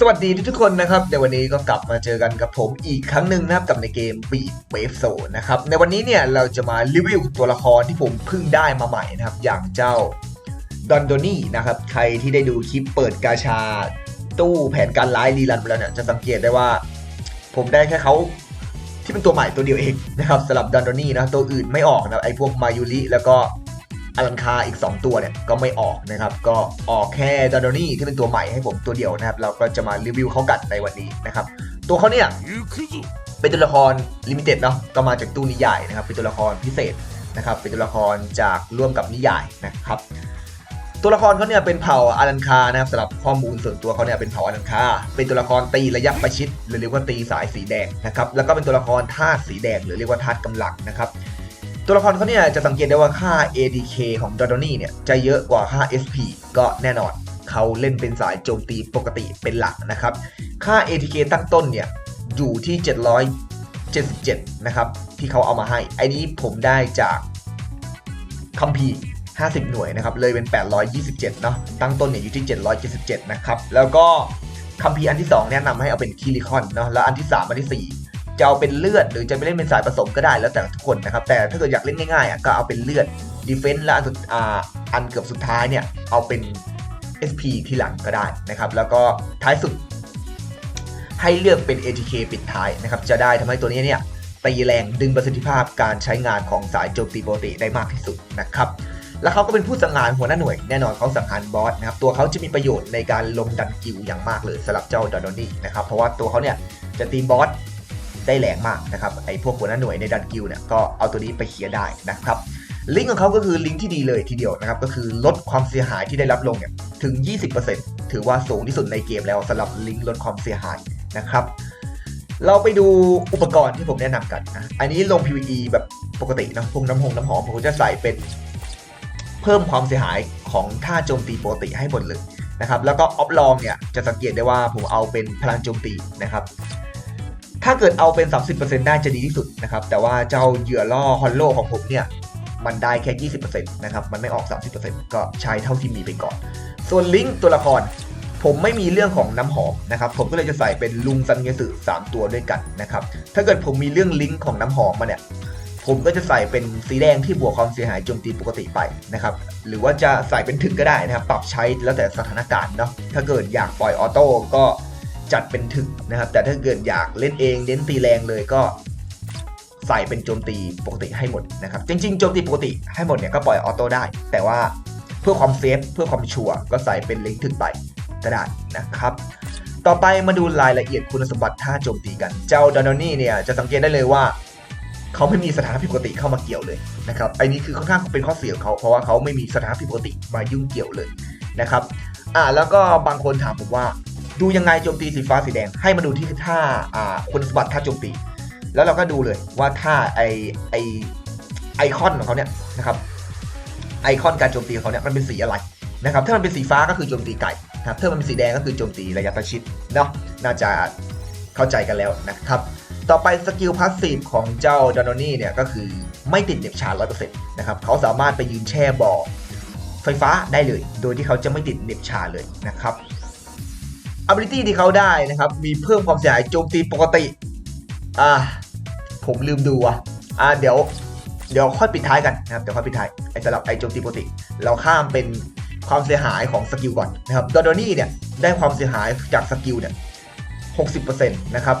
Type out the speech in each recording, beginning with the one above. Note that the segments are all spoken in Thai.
สวัสดีทุกคนนะครับ ในวันนี้ก็กลับมาเจอกันกับผมอีกครั้งหนึ่งนะครับกับในเกม Beat Wave Zone นะครับในวันนี้เนี่ยเราจะมารีวิวตัวละครที่ผมเพิ่งได้มาใหม่นะครับ อย่างเจ้าดอนโดนี่นะครับ ใครที่ได้ดูคลิปเปิดกาชาตู้แผนการร้ายรีรันไปแล้วเนี่ยจะสังเกตได้ว่า ผมได้แค่เขาที่เป็นตัวใหม่ตัวเดียวเองนะครับสำหรับดอนโดนี่นะตัวอื่นไม่ออกนะไอพวกมายูริแล้วก็ อลันคาอีก 2 ตัวเนี่ยก็ไม่ออกนะครับ ก็ออกแค่ดอนนี่ที่เป็นตัวใหม่ให้ผมตัวเดียวนะครับ เราก็จะมารีวิวเขากัดในวันนี้นะครับ ตัวเขาเนี่ยเป็นตัวละครลิมิเต็ดเนาะก็มาจากตู้นิยายนะครับ เป็นตัวละครพิเศษนะครับ เป็นตัวละครจากร่วมกับนิยายนะครับ ตัวละครเขาเนี่ยเป็นเผ่าอารันคานะครับสำหรับข้อมูลส่วนตัวเขาเนี่ยเป็นเผ่าอารันคา เป็นตัวละครตีระยะประชิดหรือเรียกว่าตีสายสีแดงนะครับ แล้วก็เป็นตัวละครธาตุสีแดงหรือเรียกว่าธาตุกำลังนะครับ ตัวละครเขาเนี่ยจะสังเกตได้ว่าค่า ADK ของดอ d นี่เนี่ยจะเยอะกว่าค่า SP ก็แน่นอนเขาเล่นเป็นสายโจมตีปกติเป็นหลักนะครับ ค่า ATK ตั้งต้นเนี่ยอยู่ที่ 777 นะครับ ที่เขาเอามาให้ ไอ้นี้ผมได้จากคัมภี50 หน่วยนะครับ เลยเป็น 827 เนาะตั้งต้นเนี่ยอยู่ที่ 777 นะครับ แล้วก็คัมภีอันที่ 2 แนะนำให้เอาเป็นคิริคอนเนาะแล้วอันที่ 3 อันที่ 4 จะเอาเป็นเลือด หรือจะไปเล่นเป็นสายผสมก็ได้แล้วแต่ทุกคนนะครับ แต่ถ้าเกิดอยากเล่นง่ายๆอะก็เอาเป็นเลือดดีเฟนส์และอันสุดอ่าอันเกือบสุดท้ายเนี่ยเอาเป็น SP ทีหลังก็ได้นะครับ แล้วก็ท้ายสุด ให้เลือกเป็น ATK ปิดท้ายนะครับ จะได้ทำให้ตัวนี้เนี่ยตีแรงดึงประสิทธิภาพการใช้งานของสายโจมตีปกติได้มากที่สุดนะครับแล้วเขาก็เป็นผู้สังหารหัวหน้าหน่วยแน่นอนเขาสังหารบอสนะครับตัวเขาจะมีประโยชน์ในการลงดันกิลอย่างมากเลยสำหรับเจ้าดอนโดนี่นะครับเพราะว่าตัวเขาเนี่ยจะตีบอส ได้แรงมากนะครับไอ้พวกหัวหน้าหน่วยในดันกิลเนี่ยก็เอาตัวนี้ไปเคลียได้นะครับลิงก์ของเขาก็คือลิงก์ที่ดีเลยทีเดียวนะครับก็คือลดความเสียหายที่ได้รับลงเนี่ยถึง 20%ถือว่าสูงที่สุดในเกมแล้วสำหรับลิงก์ลดความเสียหายนะครับเราไปดูอุปกรณ์ที่ผมแนะนำกันนะอันนี้ลง PVE แบบปกตินะพวกน้ำหงน้ำหอมผมจะใส่เป็นเพิ่มความเสียหายของท่าโจมตีปกติให้หมดเลยนะครับแล้วก็ออฟลองเนี่ยจะสังเกตได้ว่าผมเอาเป็นพลังโจมตีนะครับ ถ้าเกิดเอาเป็น 30%ได้จะดีที่สุดนะครับ แต่ว่าเจ้าเหยื่อล่อฮอลโลของผมเนี่ย มันได้แค่ 20%นะครับ มันไม่ออก 30%ก็ใช้เท่าที่มีไปก่อน ส่วนลิงก์ตัวละคร ผมไม่มีเรื่องของน้ำหอมนะครับ ผมก็เลยจะใส่เป็นลุงซันเงสึ3ตัวด้วยกันนะครับ ถ้าเกิดผมมีเรื่องลิงก์ของน้ำหอมมาเนี่ย ผมก็จะใส่เป็นสีแดงที่บวกความเสียหายโจมตีปกติไปนะครับ หรือว่าจะใส่เป็นถึกก็ได้นะครับ ปรับใช้แล้วแต่สถานการณ์เนาะ ถ้าเกิดอยากปล่อยออโต้ก็ จัดเป็นถึกนะครับ แต่ถ้าเกิดอยากเล่นเองเน้นตีแรงเลยก็ใส่เป็นโจมตีปกติให้หมดนะครับ จริงๆโจมตีปกติให้หมดเนี่ยก็ปล่อยออโต้ได้ แต่ว่าเพื่อความเซฟเพื่อความชัวร์ก็ใส่เป็นเลิงถึกไปก็ได้นะครับ ต่อไปมาดูรายละเอียดคุณสมบัติท่าโจมตีกัน เจ้าดอนนี่เนี่ยจะสังเกตได้เลยว่าเขาไม่มีสถานะผิดปกติเข้ามาเกี่ยวเลยนะครับไอ้นี้คือค่อนข้างเป็นข้อเสียของเขาเพราะว่าเขาไม่มีสถานะผิดปกติมายุ่งเกี่ยวเลยนะครับอ่าแล้วก็บางคนถามผมว่า ดูยังไงโจมตีสีฟ้าสีแดง ให้มาดูที่ท่าอ่าคุณสมบัติท่าโจมตี แล้วเราก็ดูเลยว่าถ้าไอไอไอคอนของเขาเนี่ยนะครับไอคอนการโจมตีของเขาเนี่ยมันเป็นสีอะไรนะครับถ้ามันเป็นสีฟ้าก็คือโจมตีไก่นะครับถ้ามันเป็นสีแดงก็คือโจมตีระยะประชิดเนาะน่าจะเข้าใจกันแล้วนะครับต่อไปสกิลพาสซีฟของเจ้าดานอนี่เนี่ยก็คือไม่ติดเหน็บชา100%นะครับเขาสามารถไปยืนแช่บ่อไฟฟ้าได้เลย โดยที่เขาจะไม่ติดเหน็บชาเลยนะครับ ability ที่เขาได้นะครับ มีเพิ่มความเสียหายโจมตีปกติ อ่า ผมลืมดูอะ อ่า เดี๋ยว เดี๋ยวค่อยปิดท้ายกันนะครับ เดี๋ยวค่อยปิดท้าย ไอ้สำหรับไอ้โจมตีปกติ เราข้ามเป็นความเสียหายของสกิลก่อนนะครับดอดนี่เนี่ย ได้ความเสียหายจากสกิลเนี่ย60%นะครับ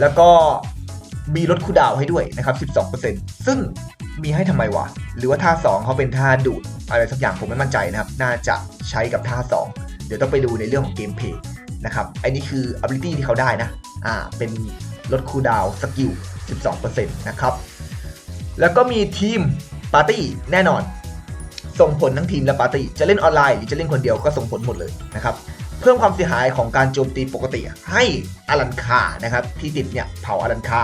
แล้วก็มีลดคูดาวให้ด้วยนะครับ 12%ซึ่งมีให้ทำไมวะ หรือว่าท่า 2 เขาเป็นท่าดูดอะไรสักอย่างผมไม่มั่นใจนะครับ น่าจะใช้กับท่า 2 เดี๋ยวต้องไปดูในเรื่องของเกมเพลย์ นะครับอันนี้คือ ability ที่เขาได้นะอ่าเป็นลดคูลดาวสกิล 12%นะครับ แล้วก็มีทีมปาร์ตี้แน่นอน ส่งผลทั้งทีมและปาร์ตี้ จะเล่นออนไลน์หรือจะเล่นคนเดียวก็ส่งผลหมดเลยนะครับ เพิ่มความเสียหายของการโจมตีปกติ ให้อารันคานะครับที่ติดเนี่ยเผาอารันคา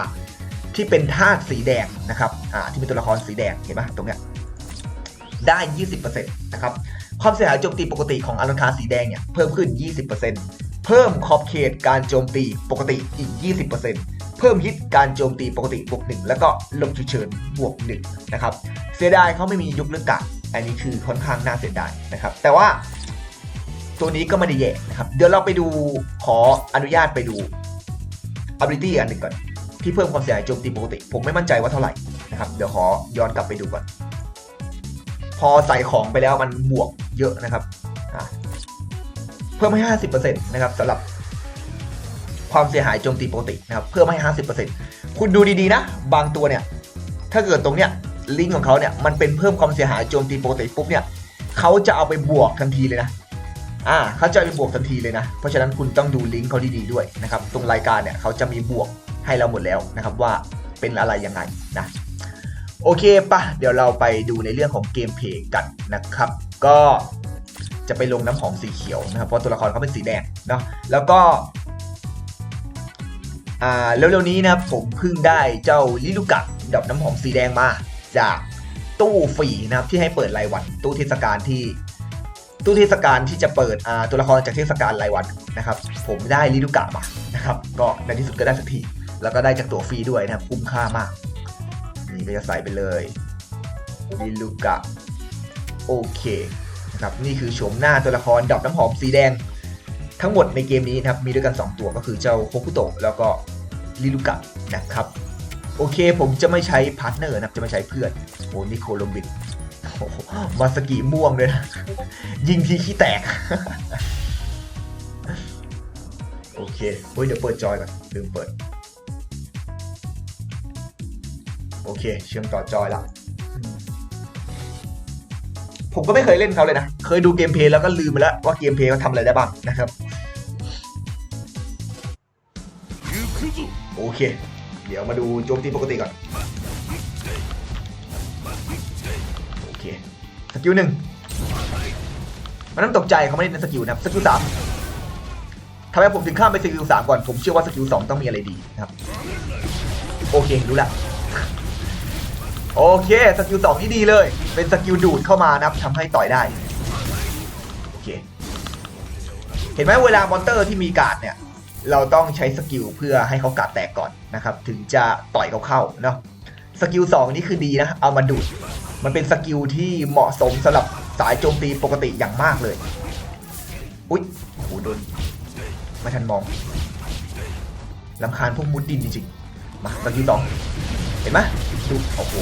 ที่เป็นธาตุสีแดงนะครับอ่าที่เป็นตัวละครสีแดงเห็นไหมตรงเนี้ยได้ 20%นะครับความเสียหายโจมตีปกติของอารันคาสีแดงเนี่ยเพิ่มขึ้น 20% เพิ่มขอบเขตการโจมตีปกติอีก 20%เพิ่มฮิตการโจมตีปกติบวก1แล้วก็ลมฉุกเฉินบวก1นะครับเสียดายเขาไม่มียุคเลือกกะอันนี้คือค่อนข้างน่าเสียดายนะครับ แต่ว่าตัวนี้ก็ไม่ได้แย่นะครับ เดี๋ยวเราไปดูขออนุญาตไปดู ability อันหนึ่งก่อน ที่เพิ่มความเสียหายโจมตีปกติ ผมไม่มั่นใจว่าเท่าไหร่นะครับ เดี๋ยวขอย้อนกลับไปดูก่อน พอใส่ของไปแล้วมันบวกเยอะนะครับ พิ่มให้ 50%นะครับสำหรับความเสียหายโจมตีปกตินะครับเพิ่มให้ 50%คุณดูดีๆนะ บางตัวเนี่ย ถ้าเกิดตรงเนี้ยลิงก์ของเขาเนี่ยมันเป็นเพิ่มความเสียหายโจมตีปกติปุ๊บเนี่ยเขาจะเอาไปบวกทันทีเลยนะอ่าเขาจะเอาไปบวกทันทีเลยนะ เพราะฉะนั้นคุณต้องดูลิงก์เขาดีๆด้วยนะครับ ตรงรายการเนี่ยเขาจะมีบวกให้เราหมดแล้วนะครับว่าเป็นอะไรยังไงนะโอเคปะเดี๋ยวเราไปดูในเรื่องของเกมเพลย์กันนะครับ ก็ จะไปลงน้ำหอมสีเขียวนะครับเพราะตัวละครเขาเป็นสีแดงเนาะแล้วก็อ่าเร็วๆนี้นะครับผมเพิ่งได้เจ้าลิลูกะดอกน้ำหอมสีแดงมา จากตู้ฟรีนะครับที่ให้เปิดรายวัน ตู้เทศกาลที่ตู้เทศกาลที่จะเปิดอ่าตัวละครจากเทศกาลรายวันนะครับ ผมได้ลิลูกะมานะครับ ก็ในที่สุดก็ได้สักทีแล้วก็ได้จากตัวฟรีด้วยนะครับคุ้มค่ามากนี่ก็จะใส่ไปเลยลิลูกะโอเค นะครับนี่คือโฉมหน้าตัวละครดอกน้ำหอมสีแดง ทั้งหมดในเกมนี้นะครับมีด้วยกัน 2 ตัวก็คือเจ้าโคคุโตะแล้วก็ลิลูกะนะครับโอเคผมจะไม่ใช้พาร์ทเนอร์นะครับจะไม่ใช้เพื่อนโอ้นิโคลอมบิดมาสกิม่วงเลยนะ ยิงทีขี้แตก โอเคเฮ้ยเดี๋ยวเปิดจอยก่อนลืมเปิด โอเค เชื่อมต่อจอยละ ผมก็ไม่เคยเล่นเขาเลยนะ เคยดูเกมเพลย์แล้วก็ลืมไปแล้วว่าเกมเพลย์เขาทำอะไรได้บ้างนะครับ โอเค เดี๋ยวมาดูโจมตีปกติก่อน โอเค สกิลหนึ่งมันต้องตกใจเขาไม่ได้เน้นสกิลนะครับ สกิลสามทำไมผมถึงข้ามไปสกิลสามก่อน ผมเชื่อว่าสกิลสองต้องมีอะไรดีนะครับ โอเค รู้ละ โอเคสกิลสองนี่ดีเลย เป็นสกิลดูดเข้ามานะครับทำให้ต่อยได้โอเคเห็นไหมเวลามอนเตอร์ที่มีการ์ดเนี่ย เราต้องใช้สกิลเพื่อให้เขากัดแตกก่อนนะครับ ถึงจะต่อยเขาเข้าเนาะสกิล2นี่คือดีนะ เอามาดูด มันเป็นสกิลที่เหมาะสมสำหรับสายโจมตีปกติอย่างมากเลย อุ๊ยโอ้โหโดนไม่ทันมองลำคาญพวกมุดดินจริงๆ มาสกิลสอง เห็นไหมดูโอ้โห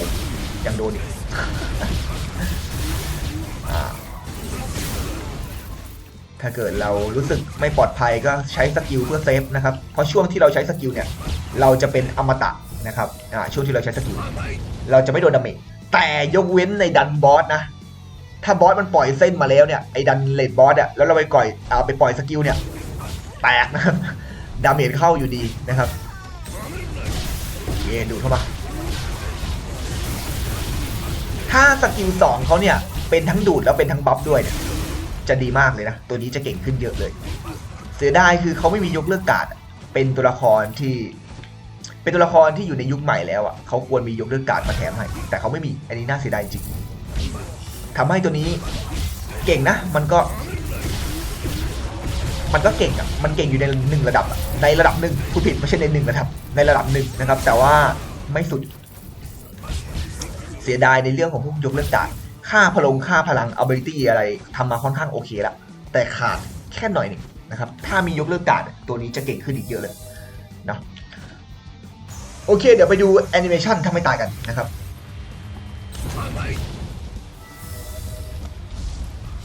ยังโดนอีกถ้าเกิดเรารู้สึกไม่ปลอดภัยก็ใช้สกิลเพื่อเซฟนะครับ เพราะช่วงที่เราใช้สกิลเนี่ย เราจะเป็นอมตะนะครับช่วงที่เราใช้สกิล เราจะไม่โดนดาเมจ แต่ยกเว้นในดันบอสนะ ถ้าบอสมันปล่อยเส้นมาแล้วเนี่ย ไอ้ดันเลดบอสอะแล้วเราไปปล่อยเอาไปปล่อยสกิลเนี่ย แตกนะครับ ดาเมจเข้าอยู่ดีนะครับ เยดูเข้ามา ถ้าสกิลสองเขาเนี่ย เป็นทั้งดูดแล้วเป็นทั้งบัฟด้วยเนี่ยจะดีมากเลยนะ ตัวนี้จะเก่งขึ้นเยอะเลย เสียดายคือเขาไม่มียกเลิกการ์ดเป็นตัวละครที่ เป็นตัวละครที่อยู่ในยุคใหม่แล้วอะเขาควรมียกเลิกการ์ดมาแถมให้ แต่เขาไม่มีอันนี้น่าเสียดายจริงทำให้ตัวนี้เก่งนะ มันก็ มันก็เก่งอะมันเก่งอยู่ในหนึ่งระดับในระดับหนึ่งผู้ผิดไม่ใช่ในหนึ่งระดับในระดับหนึ่งนะครับ แต่ว่าไม่สุด สียดายในเรื่องของพวกยกเลิกการ์ด ค่าพลงค่าพลัง ability อะไรทำมาค่อนข้างโอเคละแต่ขาดแค่หน่อยหนึ่งนะครับ ถ้ามียกเลิกการ์ดตัวนี้จะเก่งขึ้นอีกเยอะเลยเนาะโอเค เดี๋ยวไปดูแอนิเมชันถ้าไม่ตายกันนะครับ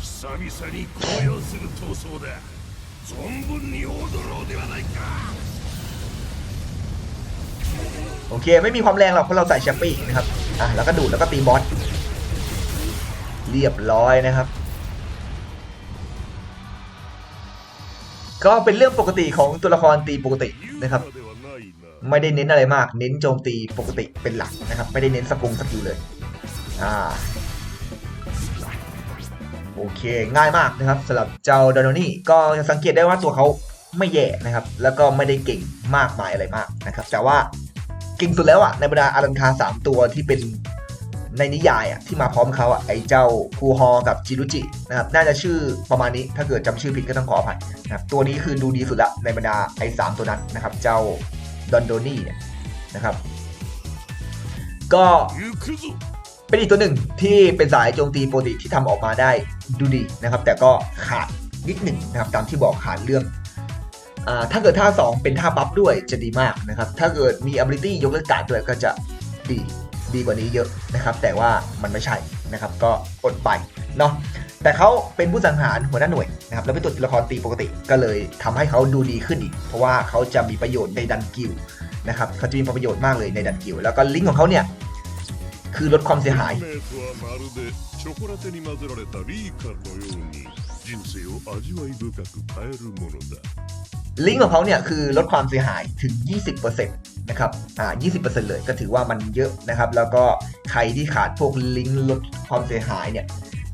久々に高揚する闘争だ存分に踊ろうではないか โอเค ไม่มีความแรงหรอกเพราะเราใส่แชมปี้นะครับอะแล้วก็ดูดแล้วก็ตีบอสเรียบร้อยนะครับ ก็เป็นเรื่องปกติของตัวละครตีปกตินะครับ ไม่ได้เน้นอะไรมาก เน้นโจมตีปกติเป็นหลักนะครับ ไม่ได้เน้นสกุลสกิลเลยอ่าโอเคง่ายมากนะครับสำหรับเจ้าดานนี่ก็สังเกตได้ว่าตัวเขาไม่แย่นะครับ แล้วก็ไม่ได้เก่งมากมายอะไรมากนะครับ แต่ว่า จริงสุดแล้วอะในบรรดาอารันคาสามตัวที่เป็นในนิยายอะที่มาพร้อมเขาอะไอเจ้าคูฮอกับจิรุจินะครับน่าจะชื่อประมาณนี้ถ้าเกิดจำชื่อผิดก็ต้องขออภัยนะครับตัวนี้คือดูดีสุดละในบรรดาไอสามตัวนั้นนะครับ เจ้าดอนโดนี่เนี่ยนะครับ ก็เป็นอีกตัวหนึ่งที่เป็นสายโจมตีโปรติที่ทำออกมาได้ดูดีนะครับ แต่ก็ขาดนิดหนึ่งนะครับตามที่บอกขาดเรื่อง ถ้าเกิดท่า 2 เป็นท่าบัฟด้วยจะดีมากนะครับ ถ้าเกิดมี ability ยกเลิกการด้วยก็จะดีดีกว่านี้เยอะนะครับ แต่ว่ามันไม่ใช่นะครับ ก็อดไปเนาะแต่เขาเป็นผู้สังหารหัวหน้าหน่วยนะครับแล้วเป็นตัวละครตีปกติก็เลยทำให้เขาดูดีขึ้นอีก เพราะว่าเขาจะมีประโยชน์ในดันกิลนะครับเขาจะมีประโยชน์มากเลยในดันกิลแล้วก็ลิงก์ของเขาเนี่ยคือลดความเสียหาย ลิงก์ของเขาเนี่ยคือลดความเสียหายถึง 20%นะครับ อ่า 20%เลยก็ถือว่ามันเยอะนะครับ แล้วก็ใครที่ขาดพวกลิงก์ลดความเสียหายเนี่ย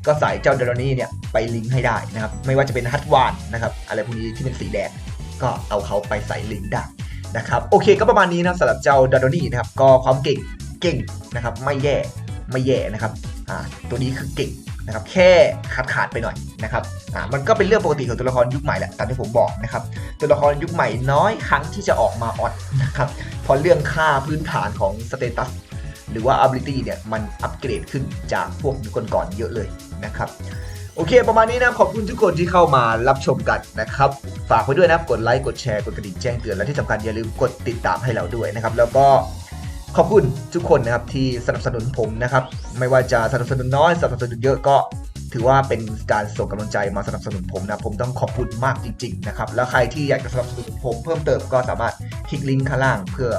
ก็ใส่เจ้าเดลนี่เนี่ยไปลิงก์ให้ได้นะครับ ไม่ว่าจะเป็นฮัตวานนะครับอะไรพวกนี้ที่เป็นสีแดงก็เอาเขาไปใส่ลิงก์ได้นะครับโอเคก็ประมาณนี้นะสำหรับเจ้าดอนี่นะครับก็ความเก่งเก่งนะครับไม่แย่ไม่แย่นะครับอ่าตัวนี้คือเก่ง นะครับแค่ขาดขาดๆไปหน่อยนะครับอ่ามันก็เป็นเรื่องปกติของตัวละครยุคใหม่แหละตามที่ผมบอกนะครับตัวละครยุคใหม่น้อยครั้งที่จะออกมาออดนะครับเพราะเรื่องค่าพื้นฐานของสเตตัสหรือว่า ability เนี่ยมันอัปเกรดขึ้นจากพวกยุคก่อนๆเยอะเลยนะครับโอเค ประมาณนี้นะขอบคุณทุกคนที่เข้ามารับชมกันนะครับ ฝากไว้ด้วยนะกดไลค์กดแชร์กดกระดิ่งแจ้งเตือนและที่สำคัญอย่าลืมกดติดตามให้เราด้วยนะครับ แล้วก็ ขอบคุณทุกคนนะครับที่สนับสนุนผมนะครับ ไม่ว่าจะสนับสนุนน้อยสนับสนุนเยอะก็ถือว่าเป็นการส่งกำลังใจมาสนับสนุนผมนะ ผมต้องขอบคุณมากจริง ๆ นะครับ แล้วใครที่อยากจะสนับสนุนผมเพิ่มเติมก็สามารถคลิกลิงก์ข้างล่างเพื่อ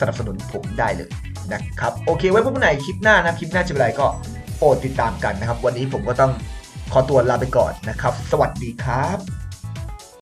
สนับสนุนผมได้เลยนะครับ โอเค ไว้พบกันใหม่คลิปหน้านะคลิปหน้าจะเป็นอะไรก็โปรดติดตามกันนะครับ วันนี้ผมก็ต้องขอตัวลาไปก่อนนะครับ สวัสดีครับ